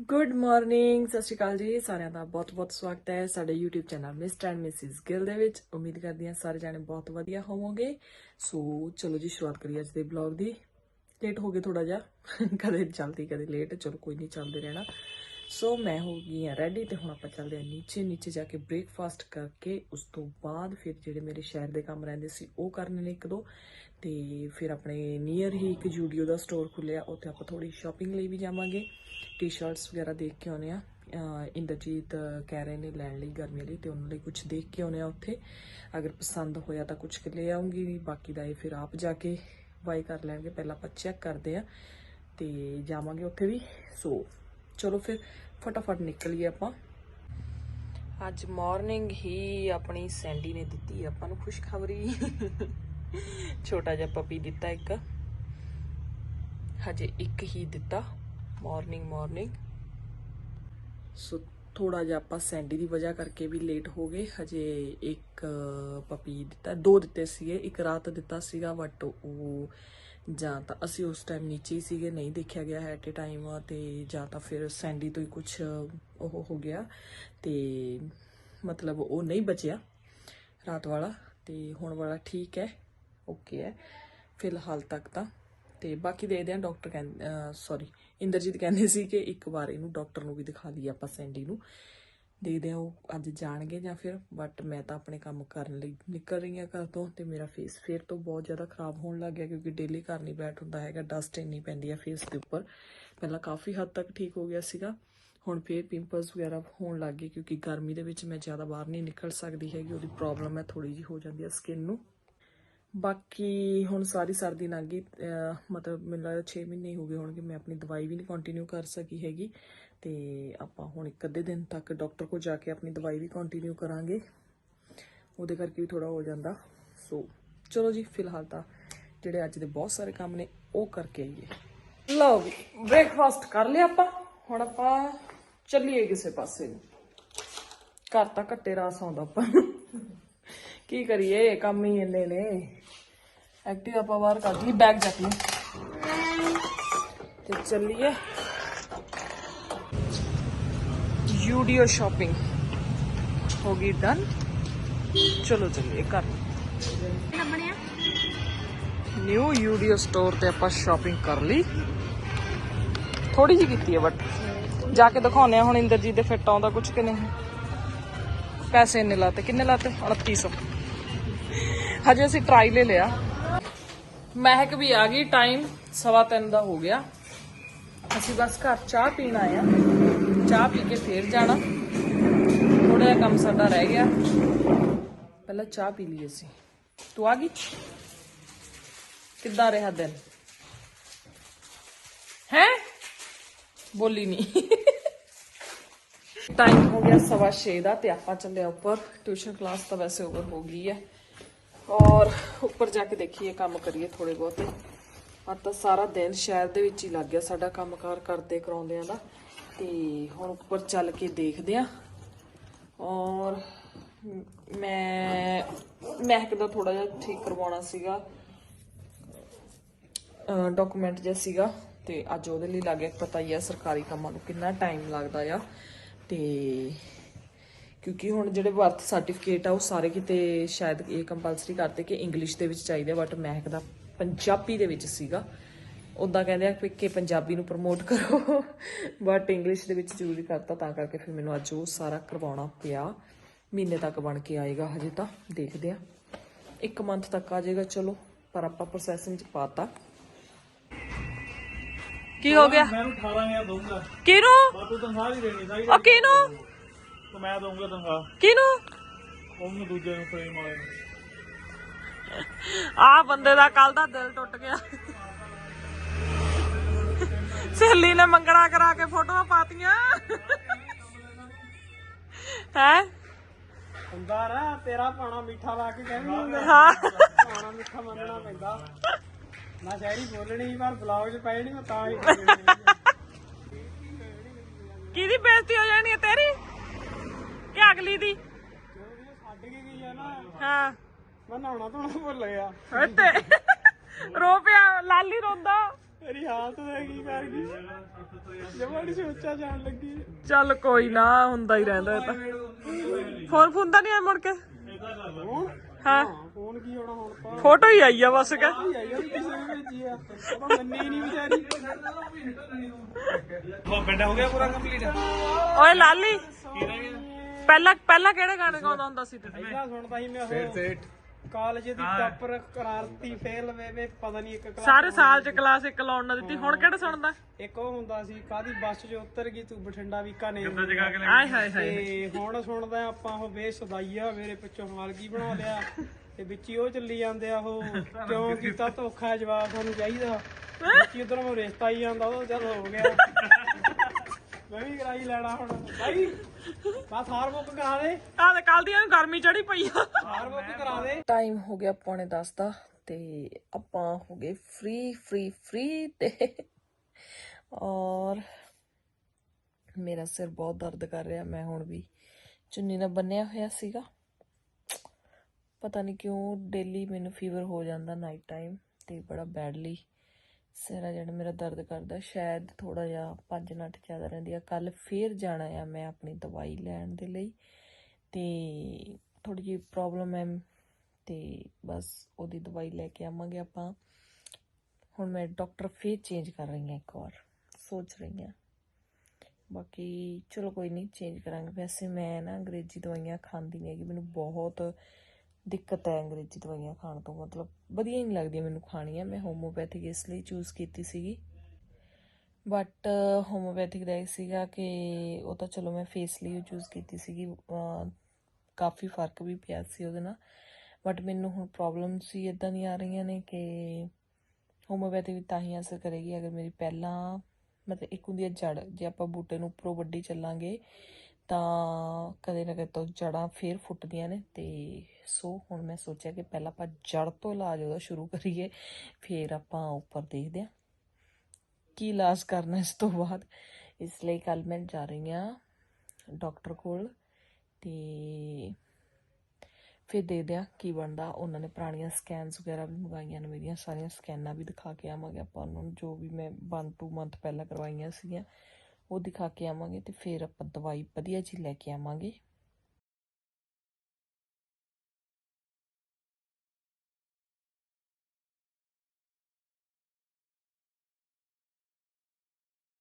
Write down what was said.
Good morning ਸਤਿ ਸ਼੍ਰੀ ਅਕਾਲ ਜੀ। ਸਾਰਿਆਂ ਦਾ ਬਹੁਤ-ਬਹੁਤ ਸਵਾਗਤ ਹੈ ਸਾਡੇ YouTube channel Mr and Mrs Gill ਦੇ ਵਿੱਚ। ਉਮੀਦ ਕਰਦੀ ਹਾਂ ਸਾਰੇ ਜਾਣੇ ਬਹੁਤ ਵਧੀਆ ਹੋਵੋਗੇ। ਸੋ ਚਲੋ ਜੀ, ਸ਼ੁਰੂਆਤ ਕਰੀਏ ਅੱਜ ਦੇ ਬਲੌਗ ਦੀ। ਲੇਟ ਹੋ ਗਏ ਥੋੜਾ ਜਿਹਾ। ਕਦੇ ਜਲਦੀ ਕਦੇ ਲੇਟ ਚਲੋ, ਕੋਈ ਨਹੀਂ, ਚੱਲਦੇ ਰਹਿਣਾ। ਸੋ ਮੈਂ ਹੋ ਗਈ ਹਾਂ ਰੈਡੀ ਤੇ ਹੁਣ ਆਪਾਂ ਚੱਲਦੇ ਹਾਂ ਨੀਚੇ ਨੀਚੇ ਜਾ ਕੇ ਬ੍ਰੇਕਫਾਸਟ ਕਰਕੇ ਉਸ ਤੋਂ ਬਾਅਦ ਫਿਰ ਜਿਹੜੇ ਮੇਰੇ ਸ਼ਹਿਰ ਦੇ ਕੰਮ ਰਹਿੰਦੇ ਸੀ, ਉਹ ਕਰਨੇ ਨੇ ਇੱਕ ਦੋ। ਤੇ ਫਿਰ ਆਪਣੇ ਨੀਅਰ ਹੀ ਇੱਕ ਜੂਡੀਓ ਦਾ ਸਟੋਰ ਖੁੱਲਿਆ ਉੱਥੇ ਆਪਾਂ ਥੋੜੀ ਸ਼ਾਪਿੰਗ ਲਈ ਵੀ ਜਾਵਾਂਗੇ। ਟੀ-ਸ਼ਰਟਸ ਵਗੈਰਾ ਦੇਖ ਕੇ ਆਉਨੇ ਆ ਇੰਦਰਜੀਤ ਕਹਿ ਰਹੇ ਨੇ ਲੈਣ ਲਈ ਗਰਮੀ ਲਈ ਤੇ ਉਹਨਾਂ ਲਈ ਕੁਝ ਦੇਖ ਕੇ ਆਉਨੇ ਆ ਉੱਥੇ। ਅਗਰ ਪਸੰਦ ਹੋਇਆ ਤਾਂ ਕੁਝ ਲੈ ਆਉਂਗੀ, ਬਾਕੀ ਦਾ ਇਹ ਫਿਰ ਆਪ ਜਾ ਕੇ ਬਾਈ ਕਰ ਲੈਣਗੇ। ਪਹਿਲਾਂ ਆਪਾਂ ਚੈੱਕ ਕਰਦੇ ਆ ਤੇ ਜਾਵਾਂਗੇ ਉੱਥੇ ਵੀ। ਸੋ ਚਲੋ ਫਿਰ ਫਟਾਫਟ ਨਿਕਲੀਏ ਆਪਾਂ। ਅੱਜ ਮਾਰਨਿੰਗ ਹੀ ਆਪਣੀ ਸੈਂਡੀ ਨੇ ਦਿੱਤੀ, ਆਪਾਂ ਨੂੰ ਖੁਸ਼ਖਬਰੀ। ਛੋਟਾ ਜਿਹਾ ਪਪੀ ਦਿੱਤਾ ਇੱਕ। ਹਜੇ ਇੱਕ ਹੀ ਦਿੱਤਾ ਮਾਰਨਿੰਗ ਮਾਰਨਿੰਗ ਸੋ ਥੋੜਾ ਜਿਹਾ ਆਪਾਂ ਸੈਂਡੀ ਦੀ ਵਜ੍ਹਾ ਕਰਕੇ ਵੀ ਲੇਟ ਹੋ ਗਏ। ਹਜੇ ਇੱਕ ਪਪੀ ਦਿੱਤਾ, ਦੋ ਦਿੱਤੇ ਸੀਗੇ, ਇੱਕ ਰਾਤ ਦਿੱਤਾ ਸੀਗਾ ਬਟ ਉਹ ਜਾਂ ਤਾਂ ਅਸੀਂ ਉਸ ਟਾਈਮ ਨੀਚੇ ਹੀ ਸੀਗੇ, ਨਹੀਂ ਦੇਖਿਆ ਗਿਆ ਐਟ ਏ ਟਾਈਮ ਤੇ ਜਾਂ ਤਾਂ ਫਿਰ ਸੈਂਡੀ ਤੋਂ ਹੀ ਕੁਝ ਉਹ ਹੋ ਗਿਆ। ਤੇ ਮਤਲਬ ਉਹ ਨਹੀਂ ਬਚਿਆ ਰਾਤ ਵਾਲਾ, ਤੇ ਹੁਣ ਵਾਲਾ ਠੀਕ ਹੈ ਓਕੇ ਹੈ। ਫਿਲਹਾਲ ਤੱਕ ਤਾਂ। ਤੇ ਬਾਕੀ ਦੇਖਦੇ ਆ ਡਾਕਟਰ ਕਹਿੰਦੇ ਸੌਰੀ ਇੰਦਰਜੀਤ ਕਹਿੰਦੇ ਸੀ ਕਿ ਇੱਕ ਵਾਰ ਇਹਨੂੰ ਡਾਕਟਰ ਨੂੰ ਵੀ ਦਿਖਾ ਲਈਏ ਆਪਾਂ ਸੈਂਡੀ ਨੂੰ। ਦੇਖਦੇ ਆ ਉਹ ਅੱਜ ਜਾਣਗੇ ਜਾਂ ਫਿਰ ਬਟ ਮੈਂ ਤਾਂ ਆਪਣੇ ਕੰਮ ਕਰਨ ਲਈ ਨਿਕਲ ਰਹੀ ਹਾਂ ਘਰ ਤੋਂ ਤੇ ਮੇਰਾ ਫੇਸ ਫੇਰ ਤੋਂ ਬਹੁਤ ਜ਼ਿਆਦਾ ਖਰਾਬ ਹੋਣ ਲੱਗ ਗਿਆ ਕਿਉਂਕਿ ਡੇਲੀ ਘਰ ਨਹੀਂ ਬੈਠ ਹੁੰਦਾ ਹੈਗਾ ਡਸਟ ਇੰਨੀ ਪੈਂਦੀ ਹੈ ਫੇਸ ਦੇ ਉੱਪਰ। ਪਹਿਲਾਂ ਕਾਫੀ ਹੱਦ ਤੱਕ ਠੀਕ ਹੋ ਗਿਆ ਸੀਗਾ, ਹੁਣ ਫੇਰ ਪਿੰਪਲਸ ਵਗੈਰਾ ਹੋਣ ਲੱਗ ਗਏ ਕਿਉਂਕਿ ਗਰਮੀ ਦੇ ਵਿੱਚ ਮੈਂ ਜ਼ਿਆਦਾ ਬਾਹਰ ਨਹੀਂ ਨਿਕਲ ਸਕਦੀ ਹੈਗੀ, ਉਹਦੀ ਪ੍ਰੋਬਲਮ ਹੈ ਥੋੜੀ ਜੀ ਹੋ ਜਾਂਦੀ ਹੈ ਸਕਿਨ ਨੂੰ। ਬਾਕੀ ਹੁਣ ਸਾਰੀ ਸਰਦੀ ਲੰਘ ਗਈ ਮਤਲਬ ਮੈਨੂੰ ਲੱਗਦਾ 6 ਮਹੀਨੇ ਹੀ ਹੋ ਗਏ ਹੋਣਗੇ, ਮੈਂ ਆਪਣੀ ਦਵਾਈ ਵੀ ਨਹੀਂ ਕੰਟੀਨਿਊ ਕਰ ਸਕੀ ਹੈਗੀ। ਤੇ ਆਪਾਂ ਹੁਣ ਇੱਕ ਅੱਧੇ ਦਿਨ ਤੱਕ ਡਾਕਟਰ ਕੋਲ ਜਾ ਕੇ ਆਪਣੀ ਦਵਾਈ ਵੀ ਕੰਟੀਨਿਊ ਕਰਾਂਗੇ। ਉਹਦੇ ਕਰਕੇ ਵੀ ਥੋੜਾ ਹੋ ਜਾਂਦਾ। ਸੋ ਚਲੋ ਜੀ, ਫਿਲਹਾਲ ਤਾਂ ਜਿਹੜੇ ਅੱਜ ਦੇ ਬਹੁਤ ਸਾਰੇ ਕੰਮ ਨੇ, ਉਹ ਕਰਕੇ ਆਈਏ। ਲਓ ਵੀ ਬ੍ਰੇਕਫਾਸਟ ਕਰ ਲਿਆ ਆਪਾਂ। ਹੁਣ ਆਪਾਂ ਚੱਲੀਏ ਕਿਸੇ ਪਾਸੇ। ਨੂੰ ਘਰ ਤਾਂ ਘੱਟੇ ਰਾਸ ਆਉਂਦਾ ਆਪਾਂ ਕੀ ਕਰੀਏ ਕੰਮ ਹੀ ਇੰਨੇ ਨੇ। ਐਕਟਿਵ ਆਪਾਂ ਬਾਹਰ ਕੱਢ ਲਈ ਬੈਗ ਚੱਕ ਲਈ ਤੇ ਚੱਲੀਏ। ਯੂਡੀਓ ਸ਼ਾਪਿੰਗ ਹੋ ਗਈ ਡਨ ਚਲੋ ਚੱਲੀਏ ਘਰ ਨਿਊ ਯੂਡੀਓ ਸਟੋਰ ਤੇ ਆਪਾਂ ਸ਼ਾਪਿੰਗ ਕਰ ਲਈ ਥੋੜੀ ਜਿਹੀ ਕੀਤੀ ਹੈ ਬਟ ਜਾ ਕੇ ਦਿਖਾਉਨੇ ਆ ਹੁਣ ਇੰਦਰਜੀਤ ਦੇ ਫਿੱਟ ਆਉਂਦਾ ਕੁਝ ਕਿ ਨਹੀਂ ਪੈਸੇ ਇੰਨੇ ਲਾਤੇ ਕਿੰਨੇ ਲਾਤੇ 2900 ਹਜੇ ਅਸੀਂ ਟਰਾਈ ਲੈ ਲਿਆ ਮਹਿਕ ਵੀ ਆ ਗਈ ਟਾਈਮ ਸਵਾ ਤਿੰਨ ਦਾ ਹੋ ਗਿਆ ਅਸੀਂ ਬਸ ਘਰ ਚਾਹ ਪੀਣ ਆਏ ਆ ਚਾਹ ਪੀ ਕੇ ਫੇਰ ਜਾਣਾ। ਥੋੜਾ ਜਿਹਾ ਕੰਮ ਸਾਡਾ ਰਹਿ ਗਿਆ। ਪਹਿਲਾਂ ਚਾਹ ਪੀ ਲਈ ਅਸੀਂ। ਤੂੰ ਆ ਗਈ? ਕਿੱਦਾਂ ਰਿਹਾ ਦਿਨ? ਹੈ? ਬੋਲੀ ਨਹੀਂ ਟਾਈਮ ਹੋ ਗਿਆ ਸਵਾ ਛੇ ਦਾ ਤੇ ਆਪਾਂ ਚੱਲੇ ਉੱਪਰ। ਟਿਊਸ਼ਨ ਕਲਾਸ ਤਾਂ ਵੈਸੇ ਓਵਰ ਹੋ ਗਈ ਹੈ। ਔਰ ਉੱਪਰ ਜਾ ਕੇ ਦੇਖੀਏ, ਕੰਮ ਕਰੀਏ ਥੋੜੇ ਬਹੁਤੇ। ਅੱਜ ਤਾਂ ਸਾਰਾ ਦਿਨ ਸ਼ਹਿਰ ਦੇ ਵਿੱਚ ਹੀ ਲੱਗ ਗਿਆ ਸਾਡਾ ਕੰਮਕਾਰ ਕਰਦੇ ਕਰਾਉਂਦਿਆਂ ਦਾ। ਤੇ ਹੁਣ ਉੱਪਰ ਚੱਲ ਕੇ ਦੇਖਦੇ ਆ ਔਰ ਮੈਂ ਮਹਿਕ ਦਾ ਥੋੜਾ ਜਿਹਾ ਠੀਕ ਕਰਵਾਉਣਾ ਸੀਗਾ। ਡਾਕੂਮੈਂਟ ਜਿਹਾ ਸੀਗਾ ਤੇ ਅੱਜ ਉਹਦੇ ਲਈ ਲੱਗ ਪਤਾ ਹੀ ਆ ਸਰਕਾਰੀ ਕੰਮਾਂ ਨੂੰ ਕਿੰਨਾ ਟਾਈਮ ਲੱਗਦਾ ਆ। ਤੇ ਕਿਉਂਕਿ ਹੁਣ ਜਿਹੜੇ ਬਰਥ ਸਰਟੀਫਿਕੇਟ ਆ ਉਹ ਸਾਰੇ ਕਿਤੇ ਸ਼ਾਇਦ ਇਹ ਕੰਪਲਸਰੀ ਕਰਤੇ ਕਿ ਇੰਗਲਿਸ਼ ਦੇ ਵਿੱਚ ਚਾਹੀਦੇ ਬਟ ਮਹਿਕ ਦਾ ਪੰਜਾਬੀ ਦੇ ਵਿੱਚ ਸੀਗਾ। ਉਦਾਂ ਕਹਿੰਦੇ ਆ ਕਿ ਪੰਜਾਬੀ ਨੂੰ ਪ੍ਰਮੋਟ ਕਰੋ। ਬਟ ਇੰਗਲਿਸ਼ ਦੇ ਵਿੱਚ ਜ਼ਰੂਰੀ ਕਰਤਾ ਤਾਂ ਕਰਕੇ ਫਿਰ ਮੈਨੂੰ ਅੱਜ ਉਹ ਸਾਰਾ ਕਰਵਾਉਣਾ ਪਿਆ। ਮਹੀਨੇ ਤੱਕ ਬਣ ਕੇ ਆਏਗਾ ਹਜੇ ਤਾਂ ਦੇਖਦੇ ਆ। ਇੱਕ ਮੰਥ ਤੱਕ ਆ ਜਾਏਗਾ ਚਲੋ ਪਰ ਆਪਾਂ ਪ੍ਰੋਸੈਸਿੰਗ ਚ ਪਾਤਾ ਕੀ ਹੋ ਗਿਆ? ਮੈਂ 18000 ਦਊਂਗਾ। ਕਿਹਨੂੰ? ਬਾਪੂ ਤਨਖਾਹ ਨਹੀਂ ਦੇਣੀ ਚਾਹੀਦੀ ਉਹ ਕਿਹਨੂੰ? ਤੇ ਮੈਂ ਦਊਂਗਾ ਤਨਖਾਹ। ਕਿਹਨੂੰ? ਉਹਨੂੰ ਦੂਜੇ ਨੂੰ ਪ੍ਰੇਮ ਵਾਲੇ ਨੂੰ। ਆ ਬੰਦੇ ਦਾ ਕੱਲ ਦਾ ਦਿਲ ਟੁੱਟ ਗਿਆ। ਸਹੇਲੀ ਨੇ ਮੰਗਣਾ ਕਰਾ ਕੇ ਫੋਟੋਆਂ ਪਾਤੀਆਂ। ਹੈ? ਹੁੰਦਾ ਤੇਰਾ ਪਾਣਾ ਮਿੱਠਾ ਲਾ ਕੇ ਕਹਿੰਦੇ ਹਾਂ। ਪਾਣਾ ਮਿੱਠਾ ਮੰਨਣਾ ਪੈਂਦਾ। ਮੈਂ ਸ਼ਾਇਰੀ ਬੋਲਣੀ ਪਰ ਬਲੌਗ 'ਚ ਪਏ ਨਹੀਂ ਮੈਂ ਤਾਂ ਹੀ ਕਿਹਦੀ ਬੇਇੱਜ਼ਤੀ ਹੋ ਜਾਣੀ ਹੈ ਤੇਰੀ? ਕਿ ਅਗਲੀ ਦੀ? ਛੱਡ ਕੇ ਗਈ ਆ ਨਾ। ਹਾਂ। ਮੈਂ ਨਹਾਉਣਾ ਧੋਣਾ ਭੁੱਲ ਗਿਆ। ਤੇ ਰੋ ਪਿਆ ਲਾਲੀ ਰੋਂਦਾ। ਮੇਰੀ ਹਾਲਤ ਦੇਖ ਕੀ ਕਰ ਗਈ? ਜਮਾੜੀ ਸੋਚਾ ਜਾਣ ਲੱਗੀ। ਚੱਲ ਕੋਈ ਨਾ ਹੁੰਦਾ ਹੀ ਰਹਿੰਦਾ ਇਹ ਤਾਂ। ਫੋਨ ਫੋਨ ਤਾਂ ਨਹੀਂ ਆਇਆ ਮੁੜ ਕੇ? ਹੁਣ ਹਾਂ? ਹਾਂ ਫੋਨ ਕੀ ਹੋਣਾ ਹੁਣ ਪਾ ਫੋਟੋ ਹੀ ਆਈ ਆ ਬਸ ਕਿ। ਆ ਤਾਂ ਓਏ ਲਾਲੀ ਪਹਿਲਾਂ ਪਹਿਲਾਂ ਕਿਹੜੇ ਗਾਣੇ ਗਾਉਂਦਾ ਹੁੰਦਾ ਸੀ ਤੂੰ? ਪਹਿਲਾਂ ਸੁਣਦਾ ਸੀ ਮੈਂ ਉਹ ਕਾਲਜ ਦੀ ਟਾਪਰ ਕਰਾਰਤੀ ਫੇਲ ਵੇ ਵੇ ਪਤਾ ਨਹੀਂ ਇੱਕ class ਸਾਰੇ ਸਾਲ ਚ ਕਲਾਸ ਇੱਕ ਲਾਉਣ ਨਾ ਦਿੱਤੀ। ਹੁਣ ਕਿਹੜਾ ਸੁਣਦਾ? ਇੱਕ ਉਹ ਹੁੰਦਾ ਸੀ ਕਾਦੀ ਬੱਸ 'ਚ ਉਤਰ ਗਈ ਤੂੰ ਬਠਿੰਡਾ ਵੀਕਾਨੇਰ ਆਏ ਹਾਏ ਹਾਏ। ਤੇ ਹੁਣ ਸੁਣਦਾ ਆਪਾਂ ਉਹ ਬੇਸਦਾਈਆ ਮੇਰੇ ਪਿੱਛੋਂ ਹਾਲ ਕੀ ਬਣਾ ਲਿਆ। ਤੇ ਵਿੱਚ ਹੀ ਉਹ ਚੱਲੀ ਜਾਂਦੇ ਆ ਉਹ। ਕਿਉਂ ਕੀਤਾ ਧੋਖਾ ਜਵਾਬ ਤੁਹਾਨੂੰ ਚਾਹੀਦਾ। ਵਿੱਚ ਹੀ ਉਧਰ ਰਿਸ਼ਤਾ ਹੀ ਜਾਂਦਾ ਉਹ ਚੱਲ ਹੋ ਗਿਆ। ਮੈਂ ਵੀ ਕਰਾਈ ਲੈਣਾ ਹੁਣ। ਭਾਈ ਬਸ ਹਾਰ ਬੁੱਕ ਕਰਾ ਦੇ। ਆ ਤੇ ਕੱਲ ਦੀ ਇਹਨੂੰ ਗਰਮੀ ਚੜੀ ਪਈ ਆ। ਹਾਰ ਬੁੱਕ ਕਰਾ ਦੇ। ਟਾਈਮ ਹੋ ਗਿਆ ਪੌਣੇ 10 ਦਾ ਤੇ ਆਪਾਂ ਹੋ ਗਏ ਫ੍ਰੀ ਫ੍ਰੀ ਫ੍ਰੀ ਤੇ। ਔਰ ਮੇਰਾ ਸਿਰ ਬਹੁਤ ਦਰਦ ਕਰ ਰਿਹਾ ਮੈਂ ਹੁਣ ਵੀ ਚੁੰਨੀ ਨਾਲ ਬੰਨਿਆ ਹੋਇਆ ਸੀਗਾ। ਪਤਾ ਨਹੀਂ ਕਿਉਂ ਡੇਲੀ ਮੈਨੂੰ ਫੀਵਰ ਹੋ ਜਾਂਦਾ ਨਾਈਟ ਟਾਈਮ ਤੇ ਬੜਾ ਬੈਡਲੀ ਸਿਰ ਜਿਹੜਾ ਮੇਰਾ ਦਰਦ ਕਰਦਾ, ਸ਼ਾਇਦ ਥੋੜਾ ਜਿਹਾ ਪੰਜ ਨੱਠ ਜ਼ਿਆਦਾ ਰਹਿੰਦੀ ਆ। ਕੱਲ ਫੇਰ ਜਾਣਾ ਆ ਮੈਂ ਆਪਣੀ ਦਵਾਈ ਲੈਣ ਦੇ ਲਈ ਤੇ ਥੋੜੀ ਜਿਹੀ ਪ੍ਰੋਬਲਮ ਹੈ ਤੇ ਬਸ ਉਹਦੀ ਦਵਾਈ ਲੈ ਕੇ ਆਵਾਂਗੇ ਆਪਾਂ। ਹੁਣ ਮੈਂ ਡਾਕਟਰ ਫੇਰ ਚੇਂਜ ਕਰ ਰਹੀ ਹਾਂ ਇੱਕ ਵਾਰ, ਸੋਚ ਰਹੀ ਹਾਂ। ਬਾਕੀ ਚਲੋ ਕੋਈ ਨਹੀਂ ਚੇਂਜ ਕਰਾਂਗੇ। ਵੈਸੇ ਮੈਂ ਨਾ ਅੰਗਰੇਜ਼ੀ ਦਵਾਈਆਂ ਖਾਂਦੀ ਨਹੀਂ ਹੈਗੀ, ਮੈਨੂੰ ਬਹੁਤ ਦਿੱਕਤ ਹੈ ਅੰਗਰੇਜ਼ੀ ਦਵਾਈਆਂ ਖਾਣ ਤੋਂ, ਮਤਲਬ ਵਧੀਆ ਹੀ ਨਹੀਂ ਲੱਗਦੀਆਂ ਮੈਨੂੰ ਖਾਣੀਆਂ। ਮੈਂ ਹੋਮੋਪੈਥਿਕ ਇਸ ਲਈ ਚੂਜ਼ ਕੀਤੀ ਸੀਗੀ। ਬਟ ਹੋਮੋਪੈਥਿਕ ਦਾ ਇਹ ਸੀਗਾ ਕਿ ਉਹ ਤਾਂ ਚਲੋ ਮੈਂ ਫੇਸ ਲਈ ਚੂਜ਼ ਕੀਤੀ ਸੀਗੀ। ਕਾਫੀ ਫ਼ਰਕ ਵੀ ਪਿਆ ਸੀ ਉਹਦੇ ਨਾਲ। ਬਟ ਮੈਨੂੰ ਹੁਣ ਪ੍ਰੋਬਲਮ ਸੀ ਇਦਾਂ ਦੀਆਂ ਆ ਰਹੀਆਂ ਨੇ ਕਿ ਹੋਮੋਪੈਥੀ ਵੀ ਤਾਂ ਹੀ ਅਸਰ ਕਰੇਗੀ ਅਗਰ ਮੇਰੀ ਪਹਿਲਾਂ, ਮਤਲਬ ਇੱਕ ਹੁੰਦੀ ਹੈ ਜੜ, ਜੇ ਆਪਾਂ ਬੂਟੇ ਨੂੰ ਉੱਪਰੋਂ ਵੱਡੀ ਚੱਲਾਂਗੇ ਤਾਂ ਕਦੇ ਨਾ ਕਦੇ ਤੋਂ ਜੜਾਂ ਫੇਰ ਫੁੱਟਦੀਆਂ ਨੇ ਤੇ ਸੋ ਹੁਣ ਮੈਂ ਸੋਚਿਆ ਕਿ ਪਹਿਲਾਂ ਆਪਾਂ ਜੜ ਤੋਂ ਇਲਾਜ ਉਹਦਾ ਸ਼ੁਰੂ ਕਰੀਏ, ਫੇਰ ਆਪਾਂ ਉੱਪਰ ਦੇਖਦੇ ਹਾਂ ਕੀ ਇਲਾਜ ਕਰਨਾ ਇਸ ਤੋਂ ਬਾਅਦ। ਇਸ ਲਈ ਕੱਲ ਮੈਂ ਜਾ ਰਹੀ ਹਾਂ ਡਾਕਟਰ ਕੋਲ ਤੇ ਫਿਰ ਦੇਖਦੇ ਹਾਂ ਕੀ ਬਣਦਾ। ਉਹਨਾਂ ਨੇ ਪੁਰਾਣੀਆਂ ਸਕੈਨਸ ਵਗੈਰਾ ਵੀ ਮੰਗਾਈਆਂ ਨੇ, ਮੇਰੀਆਂ ਸਾਰੀਆਂ ਸਕੈਨਾਂ ਵੀ ਦਿਖਾ ਕੇ ਆਵਾਂਗੇ ਆਪਾਂ ਉਹਨਾਂ ਨੂੰ, ਜੋ ਵੀ ਮੈਂ 1 2 ਮੰਥ ਪਹਿਲਾਂ ਕਰਵਾਈਆਂ ਸੀਗੀਆਂ। ਉਹ ਦਿਖਾ ਕੇ ਆਵਾਂਗੇ ਤੇ ਫਿਰ ਆਪਾਂ ਦਵਾਈ ਵਧੀਆ ਜੀ ਲੈ ਕੇ ਆਵਾਂਗੇ।